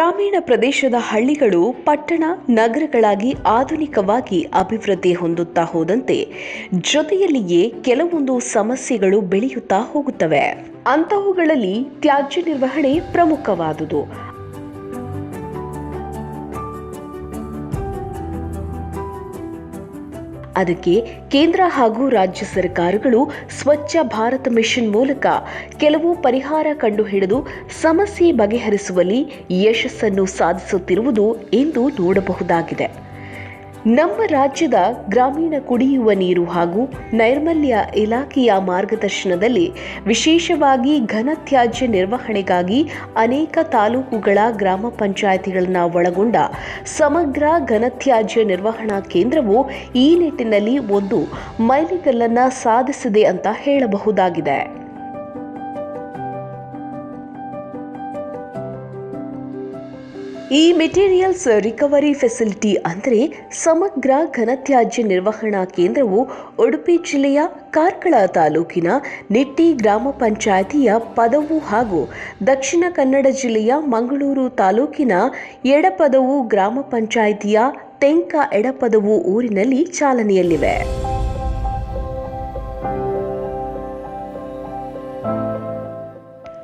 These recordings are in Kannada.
ಗ್ರಾಮೀಣ ಪ್ರದೇಶದ ಹಳ್ಳಿಗಳು ಪಟ್ಟಣ ನಗರಗಳಾಗಿ ಆಧುನಿಕವಾಗಿ ಅಭಿವೃದ್ಧಿ ಹೊಂದುತ್ತಾ ಹೋದಂತೆ ಜೊತೆಯಲ್ಲಿಯೇ ಕೆಲವೊಂದು ಸಮಸ್ಯೆಗಳು ಬೆಳೆಯುತ್ತಾ ಹೋಗುತ್ತವೆ. ಅಂತಹವುಗಳಲ್ಲಿ ತ್ಯಾಜ್ಯ ನಿರ್ವಹಣೆ ಪ್ರಮುಖವಾದುದು. ಅದಕ್ಕೆ ಕೇಂದ್ರ ಹಾಗೂ ರಾಜ್ಯ ಸರ್ಕಾರಗಳು ಸ್ವಚ್ಛ ಭಾರತ ಮಿಷನ್ ಮೂಲಕ ಕೆಲವು ಪರಿಹಾರ ಕಂಡುಹಿಡಿದು ಸಮಸ್ಯೆ ಬಗೆಹರಿಸುವಲ್ಲಿ ಯಶಸ್ಸನ್ನು ಸಾಧಿಸುತ್ತಿರುವುದು ಎಂದು ನೋಡಬಹುದಾಗಿದೆ. ನಮ್ಮ ರಾಜ್ಯದ ಗ್ರಾಮೀಣ ಕುಡಿಯುವ ನೀರು ಹಾಗೂ ನೈರ್ಮಲ್ಯ ಇಲಾಖೆಯ ಮಾರ್ಗದರ್ಶನದಲ್ಲಿ ವಿಶೇಷವಾಗಿ ಘನತ್ಯಾಜ್ಯ ನಿರ್ವಹಣೆಗಾಗಿ ಅನೇಕ ತಾಲೂಕುಗಳ ಗ್ರಾಮ ಪಂಚಾಯಿತಿಗಳನ್ನು ಒಳಗೊಂಡ ಸಮಗ್ರ ಘನತ್ಯಾಜ್ಯ ನಿರ್ವಹಣಾ ಕೇಂದ್ರವು ಈ ನಿಟ್ಟಿನಲ್ಲಿ ಒಂದು ಮೈಲಿಗಲ್ಲನ್ನು ಸಾಧಿಸಿದೆ ಅಂತ ಹೇಳಬಹುದಾಗಿದೆ. ಈ ಮೆಟೀರಿಯಲ್ಸ್ ರಿಕವರಿ ಫೆಸಿಲಿಟಿ ಅಂದರೆ ಸಮಗ್ರ ಘನತ್ಯಾಜ್ಯ ನಿರ್ವಹಣಾ ಕೇಂದ್ರವು ಉಡುಪಿ ಜಿಲ್ಲೆಯ ಕಾರ್ಕಳ ತಾಲೂಕಿನ ನಿಟ್ಟಿ ಗ್ರಾಮ ಪಂಚಾಯಿತಿಯ ಪದವು ಹಾಗೂ ದಕ್ಷಿಣ ಕನ್ನಡ ಜಿಲ್ಲೆಯ ಮಂಗಳೂರು ತಾಲೂಕಿನ ಎಡಪದವು ಗ್ರಾಮ ಪಂಚಾಯಿತಿಯ ತೆಂಕ ಎಡಪದವು ಊರಿನಲ್ಲಿ ಚಾಲನೆಯಲ್ಲಿವೆ.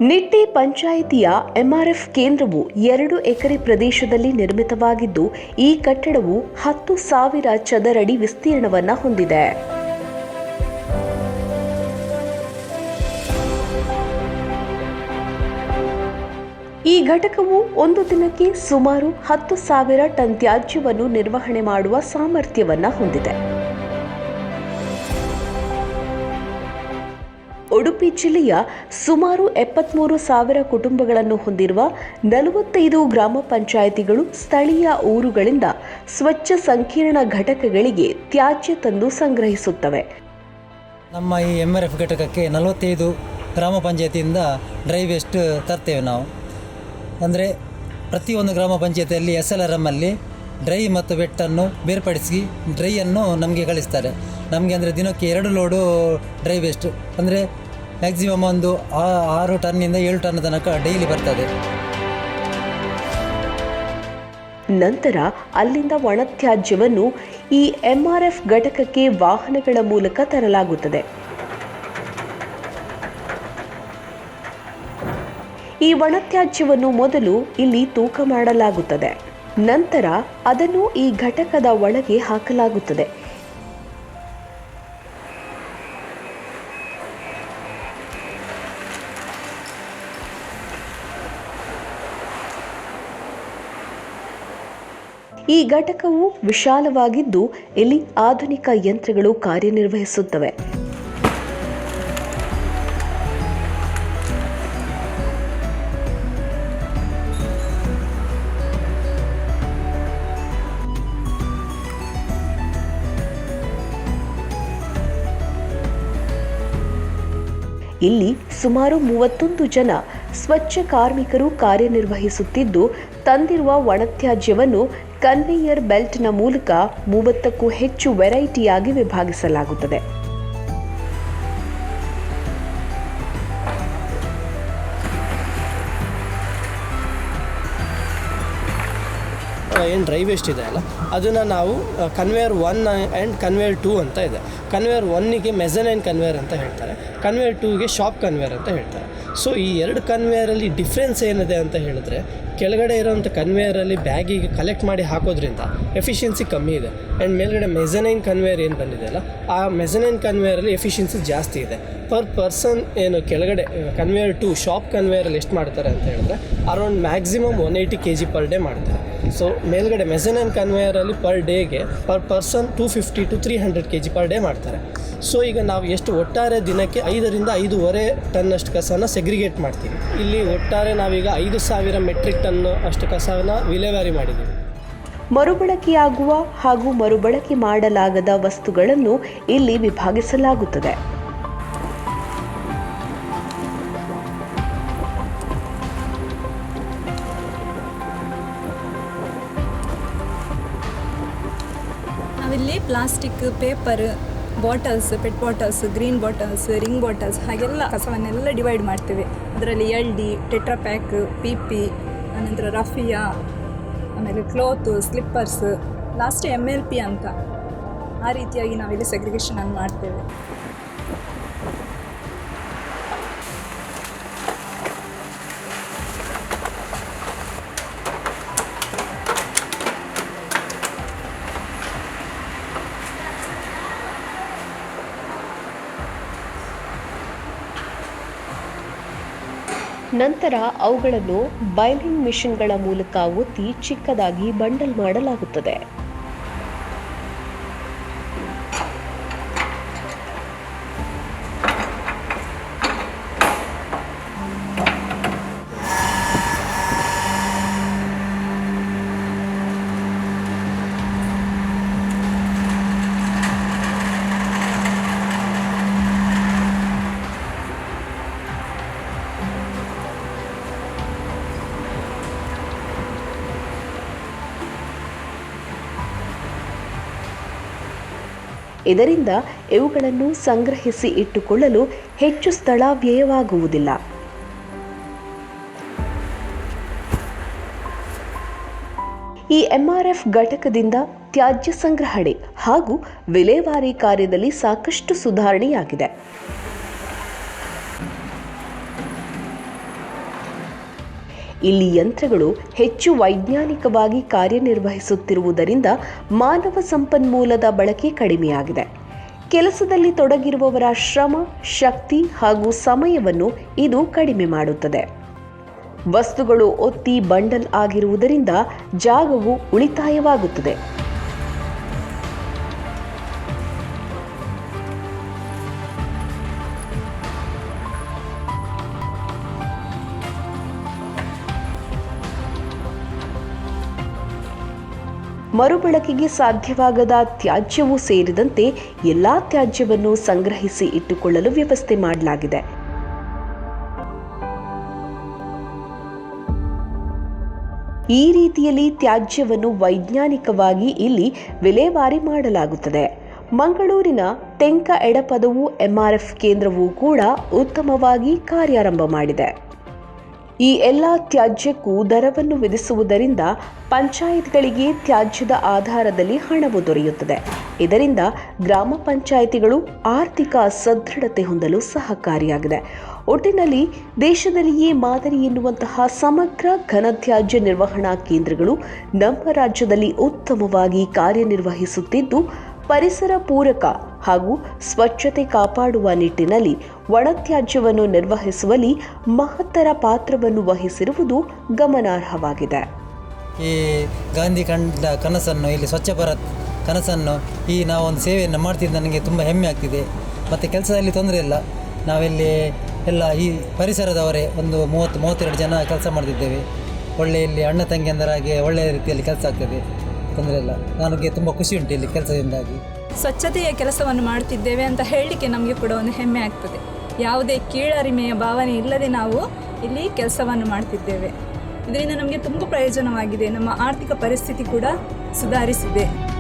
ನಿಟ್ಟಿ ಪಂಚಾಯಿತಿಯ ಎಂಆರ್ಎಫ್ ಕೇಂದ್ರವು ಎರಡು ಎಕರೆ ಪ್ರದೇಶದಲ್ಲಿ ನಿರ್ಮಿತವಾಗಿದ್ದು, ಈ ಕಟ್ಟಡವು ಹತ್ತು ಸಾವಿರ ಚದರಡಿ ವಿಸ್ತೀರ್ಣವನ್ನು ಹೊಂದಿದೆ. ಈ ಘಟಕವು ಒಂದು ದಿನಕ್ಕೆ ಸುಮಾರು ಹತ್ತು ಸಾವಿರ ಟನ್ ತ್ಯಾಜ್ಯವನ್ನು ನಿರ್ವಹಣೆ ಮಾಡುವ ಸಾಮರ್ಥ್ಯವನ್ನು ಹೊಂದಿದೆ. ಉಡುಪಿ ಜಿಲ್ಲೆಯ ಸುಮಾರು ಎಪ್ಪತ್ಮೂರು ಸಾವಿರ ಕುಟುಂಬಗಳನ್ನು ಹೊಂದಿರುವ ನಲವತ್ತೈದು ಗ್ರಾಮ ಪಂಚಾಯಿತಿಗಳು ಸ್ಥಳೀಯ ಊರುಗಳಿಂದ ಸ್ವಚ್ಛ ಸಂಕೀರ್ಣ ಘಟಕಗಳಿಗೆ ತ್ಯಾಜ್ಯ ತಂದು ಸಂಗ್ರಹಿಸುತ್ತವೆ. ನಮ್ಮ ಈ ಎಂ ಆರ್ ಎಫ್ ಘಟಕಕ್ಕೆ ನಲವತ್ತೈದು ಗ್ರಾಮ ಪಂಚಾಯತಿಯಿಂದ ಡ್ರೈ ವೇಸ್ಟ್ ತರ್ತೇವೆ ನಾವು. ಅಂದರೆ ಪ್ರತಿಯೊಂದು ಗ್ರಾಮ ಪಂಚಾಯತಿಯಲ್ಲಿ ಎಸ್ ಎಲ್ ಆರ್ ಎಮ್ಮಲ್ಲಿ ಡ್ರೈ ಮತ್ತು ವೆಟ್ಟನ್ನು ಬೇರ್ಪಡಿಸಿ ಡ್ರೈಯನ್ನು ನಮಗೆ ಕಳಿಸ್ತಾರೆ. ನಮಗೆ ಅಂದರೆ ದಿನಕ್ಕೆ ಎರಡು ಲೋಡು ಡ್ರೈ ವೇಸ್ಟ್ ಅಂದರೆ ಮ್ಯಾಕ್ಸಿಮಮ್ ಒಂದು ಆರು ಟನ್ನಿಂದ ಏಳು ಟನ್ ತನಕ ಡೈಲಿ ಬರ್ತದೆ. ನಂತರ ಅಲ್ಲಿಂದ ಒಣತ್ಯಾಜ್ಯವನ್ನು ಈ ಎಂಆರ್ಎಫ್ ಘಟಕಕ್ಕೆ ವಾಹನಗಳ ಮೂಲಕ ತರಲಾಗುತ್ತದೆ. ಈ ಒಣತ್ಯಾಜ್ಯವನ್ನು ಮೊದಲು ಇಲ್ಲಿ ತೂಕ ಮಾಡಲಾಗುತ್ತದೆ. ನಂತರ ಅದನ್ನು ಈ ಘಟಕದ ಒಳಗೆ ಹಾಕಲಾಗುತ್ತದೆ. ಈ ಘಟಕವು ವಿಶಾಲವಾಗಿದ್ದು ಇಲ್ಲಿ ಆಧುನಿಕ ಯಂತ್ರಗಳು ಕಾರ್ಯನಿರ್ವಹಿಸುತ್ತವೆ. ಇಲ್ಲಿ ಸುಮಾರು ಮೂವತ್ತೊಂದು ಜನ ಸ್ವಚ್ಛ ಕಾರ್ಮಿಕರು ಕಾರ್ಯನಿರ್ವಹಿಸುತ್ತಿದ್ದು ತಂದಿರುವ ಒಣತ್ಯಾಜ್ಯವನ್ನು ಕನ್ವೇಯರ್ ಬೆಲ್ಟ್ನ ಮೂಲಕ ಮೂವತ್ತಕ್ಕೂ ಹೆಚ್ಚು ವೆರೈಟಿಯಾಗಿ ವಿಭಾಗಿಸಲಾಗುತ್ತದೆ. ಏನು ಡ್ರೈ ವೇಸ್ಟ್ ಇದೆ ಅಲ್ಲ? ಅದನ್ನು ನಾವು conveyor one and conveyor two ಅಂತ ಇದೆ. ಕನ್ವೇಯರ್ ಒನ್ನಿಗೆ ಮೆಸನೈನ್ ಕನ್ವೇಯರ್ ಅಂತ ಹೇಳ್ತಾರೆ. ಕನ್ವೇಯರ್ ಟೂಗೆ ಶಾಪ್ ಕನ್ವೇಯರ್ ಅಂತ ಹೇಳ್ತಾರೆ. ಸೊ ಈ ಎರಡು ಕನ್ವೇಯರಲ್ಲಿ ಡಿಫ್ರೆನ್ಸ್ ಏನಿದೆ ಅಂತ ಹೇಳಿದ್ರೆ ಕೆಳಗಡೆ ಇರೋಂಥ ಕನ್ವೇಯರಲ್ಲಿ ಬ್ಯಾಗಿಗೆ ಕಲೆಕ್ಟ್ ಮಾಡಿ ಹಾಕೋದ್ರಿಂದ ಎಫಿಷಿಯನ್ಸಿ ಕಮ್ಮಿ ಇದೆ. ಆ್ಯಂಡ್ ಮೇಲ್ಗಡೆ ಮೆಸನೈನ್ ಕನ್ವೇಯರ್ ಏನು ಬಂದಿದೆ ಅಲ್ಲ, ಆ ಮೆಸನೈನ್ ಕನ್ವೇಯರಲ್ಲಿ ಎಫಿಷಿಯನ್ಸಿ ಜಾಸ್ತಿ ಇದೆ. ಪರ್ ಪರ್ಸನ್ ಏನು ಕೆಳಗಡೆ ಕನ್ವೇಯರ್ ಟು ಶಾಪ್ ಕನ್ವೇಯರಲ್ಲಿ ಎಷ್ಟು ಮಾಡ್ತಾರೆ ಅಂತ ಹೇಳಿದ್ರೆ around maximum one eighty K G per day ಮಾಡ್ತಾರೆ. ಸೊ ಮೇಲ್ಗಡೆ ಆ್ಯಂಡ್ ಕನ್ವೇಯರಲ್ಲಿ ಪರ್ ಡೇಗೆ per person two fifty to three hundred K G per day ಮಾಡ್ತಾರೆ. ಸೊ ಈಗ ನಾವು ಎಷ್ಟು ಒಟ್ಟಾರೆ ದಿನಕ್ಕೆ ಐದರಿಂದ ಐದೂವರೆ ಟನ್ನಷ್ಟು ಕಸನ ಸೆಗ್ರಿಗೇಟ್ ಮಾಡ್ತೀವಿ. ಇಲ್ಲಿ ಒಟ್ಟಾರೆ ನಾವೀಗ ಐದು ಸಾವಿರ ಮೆಟ್ರಿಕ್ ಟನ್ ಅಷ್ಟು ಕಸವನ್ನು ವಿಲೇವಾರಿ ಮಾಡಿದ್ದೀವಿ. ಮರುಬಳಕೆಯಾಗುವ ಹಾಗೂ ಮರುಬಳಕೆ ಮಾಡಲಾಗದ ವಸ್ತುಗಳನ್ನು ಇಲ್ಲಿ ವಿಭಾಗಿಸಲಾಗುತ್ತದೆ. Plastic, paper, bottles, PET bottles, green bottles, ring bottles ಹಾಗೆಲ್ಲ ಕಸವನ್ನೆಲ್ಲ ಡಿವೈಡ್ ಮಾಡ್ತೇವೆ. ಅದರಲ್ಲಿ L D, tetra pack, P P, ಆನಂತರ ರಫಿಯಾ, ಆಮೇಲೆ cloth, slippers, last M L P ಅಂತ. ಆ ರೀತಿಯಾಗಿ ನಾವಿಲ್ಲಿ ಸೆಗ್ರಿಗೇಷನನ್ನು ಮಾಡ್ತೇವೆ. ನಂತರ ಅವುಗಳನ್ನು ಬೈಲಿಂಗ್ ಮಿಷಿನ್ಗಳ ಮೂಲಕ ಒತ್ತಿ ಚಿಕ್ಕದಾಗಿ ಬಂಡಲ್ ಮಾಡಲಾಗುತ್ತದೆ. ಇದರಿಂದ ಇವುಗಳನ್ನು ಸಂಗ್ರಹಿಸಿ ಇಟ್ಟುಕೊಳ್ಳಲು ಹೆಚ್ಚು ಸ್ಥಳ ವ್ಯಯವಾಗುವುದಿಲ್ಲ. ಈ ಎಂಆರ್ಎಫ್ ಘಟಕದಿಂದ ತ್ಯಾಜ್ಯ ಸಂಗ್ರಹಣೆ ಹಾಗೂ ವಿಲೇವಾರಿ ಕಾರ್ಯದಲ್ಲಿ ಸಾಕಷ್ಟು ಸುಧಾರಣೆಯಾಗಿದೆ. ಇಲ್ಲಿ ಯಂತ್ರಗಳು ಹೆಚ್ಚು ವೈಜ್ಞಾನಿಕವಾಗಿ ಕಾರ್ಯನಿರ್ವಹಿಸುತ್ತಿರುವುದರಿಂದ ಮಾನವ ಸಂಪನ್ಮೂಲದ ಬಳಕೆ ಕಡಿಮೆಯಾಗಿದೆ. ಕೆಲಸದಲ್ಲಿ ತೊಡಗಿರುವವರ ಶ್ರಮ, ಶಕ್ತಿ ಹಾಗೂ ಸಮಯವನ್ನು ಇದು ಕಡಿಮೆ ಮಾಡುತ್ತದೆ. ವಸ್ತುಗಳು ಒತ್ತಿ ಬಂಡಲ್ ಆಗಿರುವುದರಿಂದ ಜಾಗವು ಉಳಿತಾಯವಾಗುತ್ತದೆ. ಮರುಬಳಕೆಗೆ ಸಾಧ್ಯವಾಗದ ತ್ಯಾಜ್ಯವೂ ಸೇರಿದಂತೆ ಎಲ್ಲಾ ತ್ಯಾಜ್ಯವನ್ನು ಸಂಗ್ರಹಿಸಿ ಇಟ್ಟುಕೊಳ್ಳಲು ವ್ಯವಸ್ಥೆ ಮಾಡಲಾಗಿದೆ. ಈ ರೀತಿಯಲ್ಲಿ ತ್ಯಾಜ್ಯವನ್ನು ವೈಜ್ಞಾನಿಕವಾಗಿ ಇಲ್ಲಿ ವಿಲೇವಾರಿ ಮಾಡಲಾಗುತ್ತದೆ. ಮಂಗಳೂರಿನ ತೆಂಕ ಎಡಪದವು ಎಂಆರ್ಎಫ್ ಕೇಂದ್ರವೂ ಕೂಡ ಉತ್ತಮವಾಗಿ ಕಾರ್ಯಾರಂಭ ಮಾಡಿದೆ. ಈ ಎಲ್ಲ ತ್ಯಾಜ್ಯಕ್ಕೂ ದರವನ್ನು ವಿಧಿಸುವುದರಿಂದ ಪಂಚಾಯತ್ಗಳಿಗೆ ತ್ಯಾಜ್ಯದ ಆಧಾರದಲ್ಲಿ ಹಣವು ದೊರೆಯುತ್ತದೆ. ಇದರಿಂದ ಗ್ರಾಮ ಪಂಚಾಯಿತಿಗಳು ಆರ್ಥಿಕ ಸದೃಢತೆ ಹೊಂದಲು ಸಹಕಾರಿಯಾಗಿದೆ. ಒಟ್ಟಿನಲ್ಲಿ ದೇಶದಲ್ಲಿಯೇ ಮಾದರಿ ಎನ್ನುವಂತಹ ಸಮಗ್ರ ಘನತ್ಯಾಜ್ಯ ನಿರ್ವಹಣಾ ಕೇಂದ್ರಗಳು ನಮ್ಮ ರಾಜ್ಯದಲ್ಲಿ ಉತ್ತಮವಾಗಿ ಕಾರ್ಯನಿರ್ವಹಿಸುತ್ತಿದ್ದು, ಪರಿಸರ ಪೂರಕ ಹಾಗೂ ಸ್ವಚ್ಛತೆ ಕಾಪಾಡುವ ನಿಟ್ಟಿನಲ್ಲಿ ಒಣತ್ಯಾಜ್ಯವನ್ನು ನಿರ್ವಹಿಸುವಲ್ಲಿ ಮಹತ್ತರ ಪಾತ್ರವನ್ನು ವಹಿಸಿರುವುದು ಗಮನಾರ್ಹವಾಗಿದೆ. ಈ ಗಾಂಧಿ ಕಂಡ ಕನಸನ್ನು ಇಲ್ಲಿ ಸ್ವಚ್ಛ ಭಾರತ್ ಕನಸನ್ನು ಈ ನಾವೊಂದು ಸೇವೆಯನ್ನು ಮಾಡ್ತಿದ್ದು ನನಗೆ ತುಂಬ ಹೆಮ್ಮೆ ಆಗ್ತಿದೆ. ಮತ್ತು ಕೆಲಸದಲ್ಲಿ ತೊಂದರೆ ಇಲ್ಲ. ನಾವಿಲ್ಲಿ ಎಲ್ಲ ಈ ಪರಿಸರದವರೇ ಒಂದು ಮೂವತ್ತು ಮೂವತ್ತೆರಡು ಜನ ಕೆಲಸ ಮಾಡ್ತಿದ್ದೇವೆ. ಒಳ್ಳೆ ಇಲ್ಲಿ ಅಣ್ಣ ತಂಗಿಯಂದರಾಗಿ ಒಳ್ಳೆಯ ರೀತಿಯಲ್ಲಿ ಕೆಲಸ ಆಗ್ತದೆ. ತೊಂದರೆ ಇಲ್ಲ. ನನಗೆ ತುಂಬ ಖುಷಿ ಉಂಟು ಇಲ್ಲಿ ಕೆಲಸದಿಂದಾಗಿ. ಸ್ವಚ್ಛತೆಯ ಕೆಲಸವನ್ನು ಮಾಡ್ತಿದ್ದೇವೆ ಅಂತ ಹೇಳಲಿಕ್ಕೆ ನಮಗೆ ಕೂಡ ಒಂದು ಹೆಮ್ಮೆ ಆಗ್ತದೆ. ಯಾವುದೇ ಕೀಳರಿಮೆಯ ಭಾವನೆ ಇಲ್ಲದೆ ನಾವು ಇಲ್ಲಿ ಕೆಲಸವನ್ನು ಮಾಡ್ತಿದ್ದೇವೆ. ಇದರಿಂದ ನಮಗೆ ತುಂಬ ಪ್ರಯೋಜನವಾಗಿದೆ. ನಮ್ಮ ಆರ್ಥಿಕ ಪರಿಸ್ಥಿತಿ ಕೂಡ ಸುಧಾರಿಸಿದೆ.